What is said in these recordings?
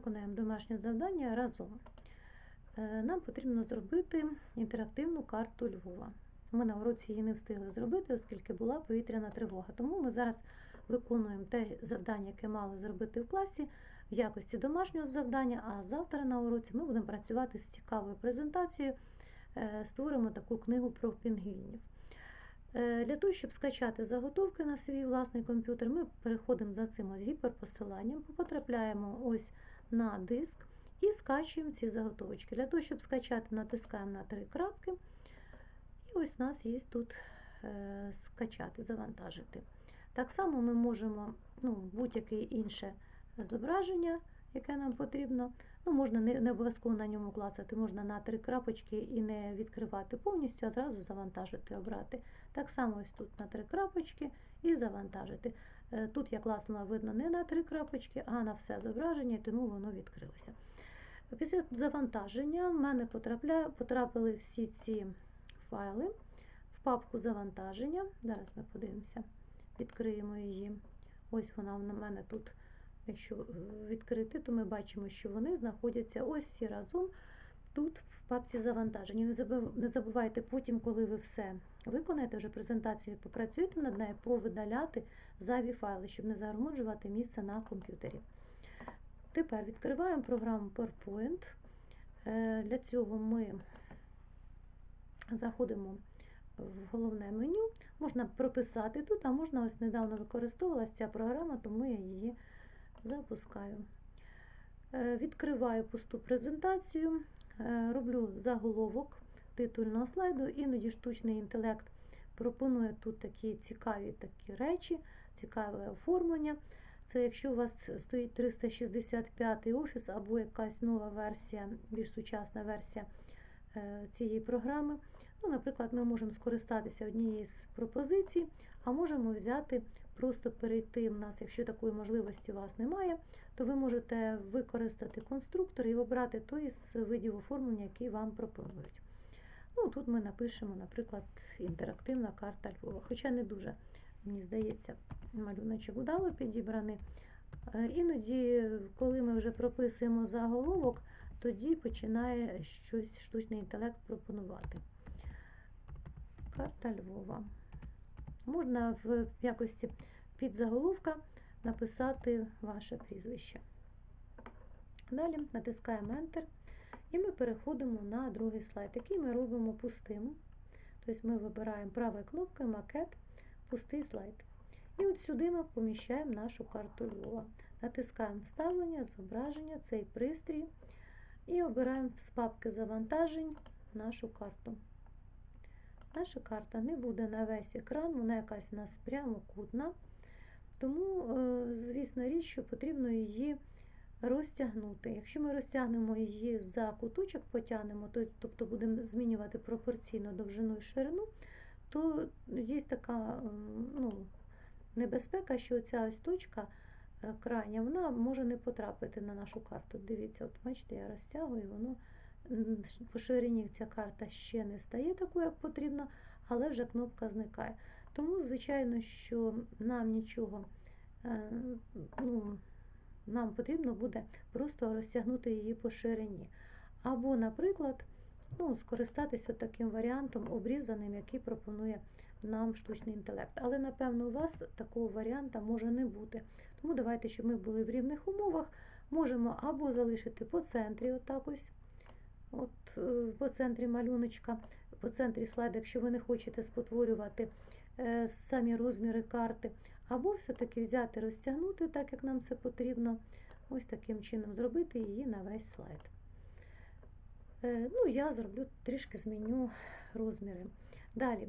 виконаємо домашнє завдання разом. Е, Нам потрібно зробити інтерактивну карту Львова. Ми на уроці її не встигли зробити, оскільки була повітряна тривога. Тому ми зараз виконуємо те завдання, яке мали зробити в класі в якості домашнього завдання, а завтра на уроці ми будемо працювати з цікавою презентацією. Е, Створимо таку книгу про пінгвінів. Е, Для того, щоб скачати заготовки на свій власний комп'ютер, ми переходимо за цим гіперпосиланням, потрапляємо ось на диск і скачуємо ці заготовочки. Для того, щоб скачати, натискаємо на три крапки. І ось у нас є тут е, скачати, завантажити. Так само ми можемо ну, будь-яке інше зображення, яке нам потрібно. Ну, Можна не, не обов'язково на ньому клацати, можна на три крапочки і не відкривати повністю, а зразу завантажити, обрати. Так само ось тут на три крапочки і завантажити. Е, Тут я класнула, видно, не на три крапочки, а на все зображення, тому воно відкрилося. Після завантаження в мене потрапили всі ці файли в папку завантаження. Зараз ми подивимося, відкриємо її. Ось вона в мене тут. Якщо відкрити, то ми бачимо, що вони знаходяться ось всі разом тут в папці завантаження. Не забувайте потім, коли ви все виконаєте, вже презентацію попрацюєте над нею, повидаляти зайві файли, щоб не загроможувати місце на комп'ютері. Тепер відкриваємо програму PowerPoint. Е, Для цього ми заходимо в головне меню. Можна прописати тут, а можна ось недавно використовувалася ця програма, тому я її запускаю. Е, Відкриваю пусту презентацію, е, роблю заголовок титульного слайду, іноді штучний інтелект пропонує тут такі цікаві такі речі, цікаве оформлення. Це якщо у вас стоїть 365 офіс або якась нова версія, більш сучасна версія е, цієї програми. Ну, Наприклад, ми можемо скористатися однією з пропозицій, а можемо взяти, просто перейти в нас, якщо такої можливості у вас немає, то ви можете використати конструктор і обрати той з видів оформлення, який вам пропонують. Ну, Тут ми напишемо, наприклад, інтерактивна карта Львова, хоча не дуже, мені здається, малюночок удало підібраний. Іноді, коли ми вже прописуємо заголовок, тоді починає щось штучний інтелект пропонувати. Карта Львова. Можна в якості підзаголовка написати ваше прізвище. Далі натискаємо Enter і ми переходимо на другий слайд, який ми робимо пустим. Тобто ми вибираємо правою кнопкою макет, пустий слайд. І от сюди ми поміщаємо нашу карту Львова. Натискаємо Вставлення, зображення, цей пристрій. І обираємо з папки завантажень нашу карту. Наша карта не буде на весь екран, вона якась у нас прямокутна. Тому, звісно, річ, що потрібно її розтягнути. Якщо ми розтягнемо її за куточок, потягнемо, тобто будемо змінювати пропорційно довжину і ширину, то є така ну, небезпека, що ця ось точка крайня вона може не потрапити на нашу карту. Дивіться, от бачите, я розтягую, воно по ширині ця карта ще не стає такою, як потрібно, але вже кнопка зникає. Тому, звичайно, що нам нічого, ну, нам потрібно буде просто розтягнути її по ширині. Або, наприклад, ну, скористатися таким варіантом, обрізаним, який пропонує нам штучний інтелект. Але, напевно, у вас такого варіанта може не бути. Тому давайте, щоб ми були в рівних умовах, можемо або залишити по центрі, отак от, по центрі малюночка, по центрі слайду, якщо ви не хочете спотворювати е, самі розміри карти, або все-таки взяти, розтягнути, так як нам це потрібно, ось таким чином зробити її на весь слайд. Е, ну, Я зроблю трішки зміню розміри. Далі.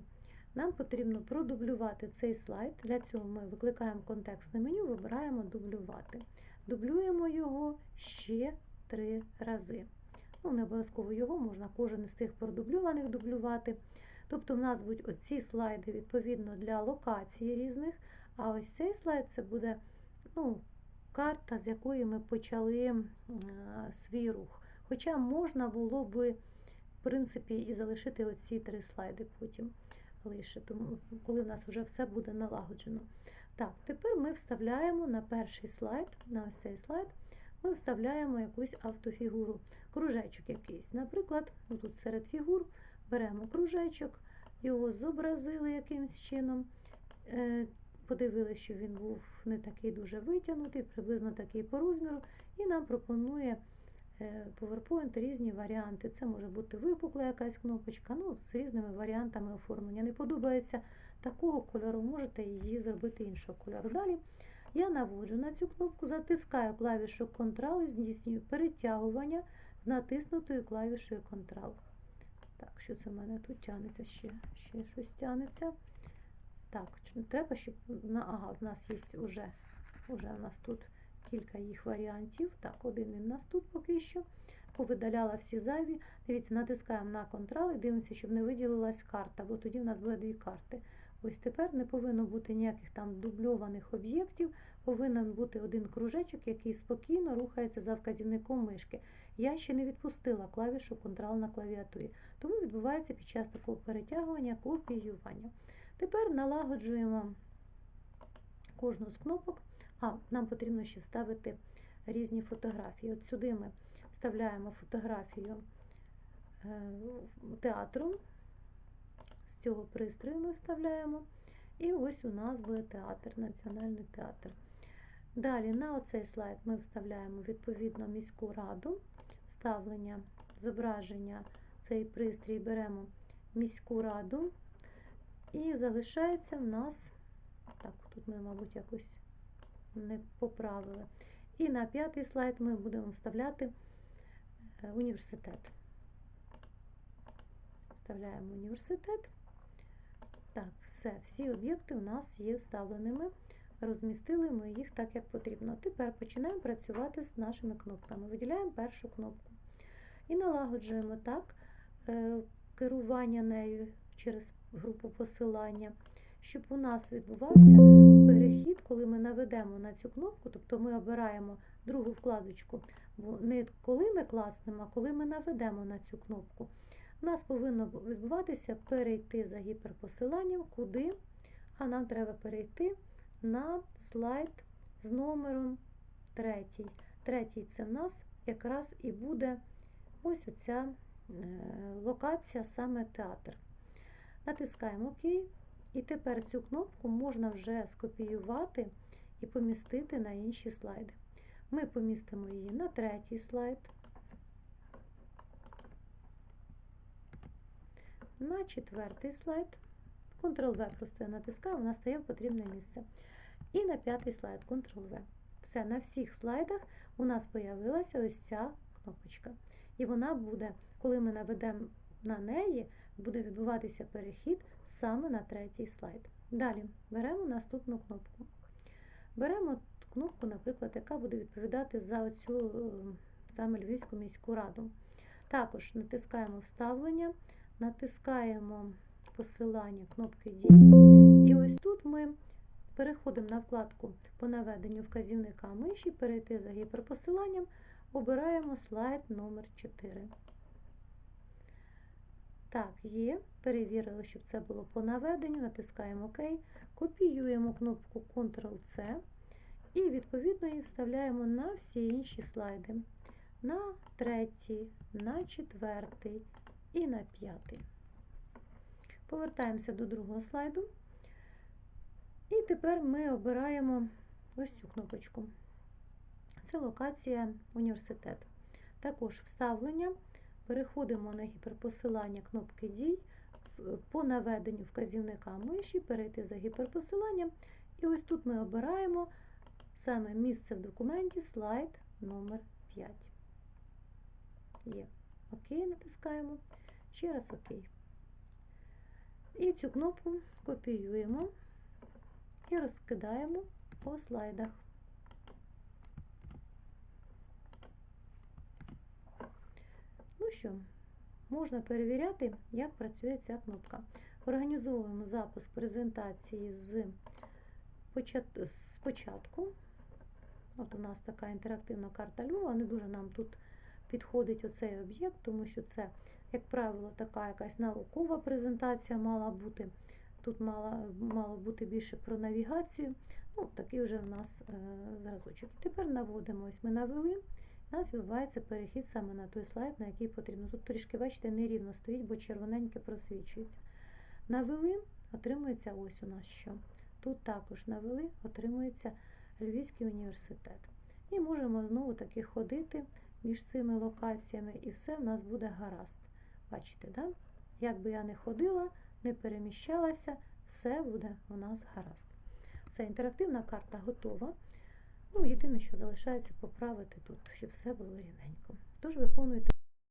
Нам потрібно продублювати цей слайд. Для цього ми викликаємо контекстне меню, вибираємо дублювати. Дублюємо його ще три рази. Ну, Не обов'язково його, можна кожен із тих продублюваних дублювати. Тобто, в нас будуть оці слайди відповідно для локацій різних. А ось цей слайд це буде ну, карта, з якої ми почали а, свій рух. Хоча можна було би, в принципі, і залишити оці три слайди потім лише, тому коли в нас вже все буде налагоджено. Так, тепер ми вставляємо на перший слайд, на ось цей слайд, ми вставляємо якусь автофігуру, кружечок якийсь. Наприклад, тут серед фігур беремо кружечок, його зобразили якимось чином. е, Подивилися, що він був не такий дуже витягнутий, приблизно такий по розміру, і нам пропонує е, PowerPoint різні варіанти. Це може бути випукла якась кнопочка, ну, з різними варіантами оформлення. Не подобається такого кольору, можете її зробити іншого кольору. Далі я наводжу на цю кнопку, затискаю клавішу Ctrl і здійснюю перетягування з натиснутою клавішою Ctrl. Так, що це в мене тут тягнеться ще? Ще щось тягнеться. Так, треба, щоб ага, в нас є вже, вже у нас тут кілька їх варіантів. Так, один він у нас тут поки що. Повидаляла всі зайві. Дивіться, натискаємо на Ctrl і дивимося, щоб не виділилась карта, бо тоді в нас буде дві карти. Ось тепер не повинно бути ніяких там дубльованих об'єктів, повинен бути один кружечок, який спокійно рухається за вказівником мишки. Я ще не відпустила клавішу Ctrl на клавіатурі, тому відбувається під час такого перетягування копіювання. Тепер налагоджуємо кожну з кнопок. А, нам потрібно ще вставити різні фотографії. От сюди ми вставляємо фотографію е, театру. Цього пристрою ми вставляємо. І ось у нас буде театр, Національний театр. Далі на оцей слайд ми вставляємо відповідно міську раду, вставлення, зображення, цей пристрій беремо міську раду. І залишається в нас, так, тут ми, мабуть, якось не поправили. І на п'ятий слайд ми будемо вставляти е, університет. Вставляємо університет. Так, все, всі об'єкти у нас є вставленими. Розмістили ми їх так, як потрібно. Тепер починаємо працювати з нашими кнопками. Виділяємо першу кнопку. І налагоджуємо так е, керування нею через групу посилання, щоб у нас відбувався перехід, коли ми наведемо на цю кнопку, тобто ми обираємо другу вкладочку, бо не коли ми класнемо, а коли ми наведемо на цю кнопку. У нас повинно відбуватися перейти за гіперпосиланням, куди, а нам треба перейти на слайд з номером третій. Третій це в нас якраз і буде ось оця е, локація, саме театр. Натискаємо ОК. І тепер цю кнопку можна вже скопіювати і помістити на інші слайди. Ми помістимо її на третій слайд, на четвертий слайд. Ctrl-V просто я натискаю, вона стає в потрібне місце. І на п'ятий слайд Ctrl-V. Все, на всіх слайдах у нас з'явилася ось ця кнопочка. І вона буде, коли ми наведемо на неї, буде відбуватися перехід саме на третій слайд. Далі беремо наступну кнопку. Беремо кнопку, наприклад, яка буде відповідати за оцю саме Львівську міську раду. Також натискаємо вставлення, натискаємо посилання кнопки Дії. І ось тут ми переходимо на вкладку по наведенню вказівника миші, перейти за гіперпосиланням, обираємо слайд номер 4 Так, є. Перевірили, щоб це було по наведенню, натискаємо ОК, копіюємо кнопку Ctrl-C і, відповідно, її вставляємо на всі інші слайди. На третій, на четвертий і на п'ятий. Повертаємося до другого слайду. І тепер ми обираємо ось цю кнопочку. Це локація університет. Також вставлення. Переходимо на гіперпосилання кнопки дій по наведенню вказівника миші, перейти за гіперпосиланням. І ось тут ми обираємо саме місце в документі, слайд номер 5. Є. Окей, натискаємо. Ще раз ОК. І цю кнопку копіюємо і розкидаємо по слайдах. Ну що, можна перевіряти, як працює ця кнопка. Організовуємо запуск презентації з спочатку. От у нас така інтерактивна карта Львова, не дуже нам тут підходить оцей об'єкт, тому що це, як правило, така якась наукова презентація мала бути. Тут мало, мало бути більше про навігацію. Ну, такий вже у нас е, зразочок. Тепер наводимо, ось ми навели, у нас відбувається перехід саме на той слайд, на який потрібно. Тут трішки, бачите, нерівно стоїть, бо червоненьке просвічується. Навели, отримується ось у нас що. Тут також навели, отримується Львівський університет. І можемо знову таки ходити між цими локаціями, і все в нас буде гаразд. Бачите, да? як би я не ходила, не переміщалася, все буде у нас гаразд. Все, інтерактивна карта готова. Ну, єдине, що залишається поправити тут, щоб все було рівненько. Тож виконуйте.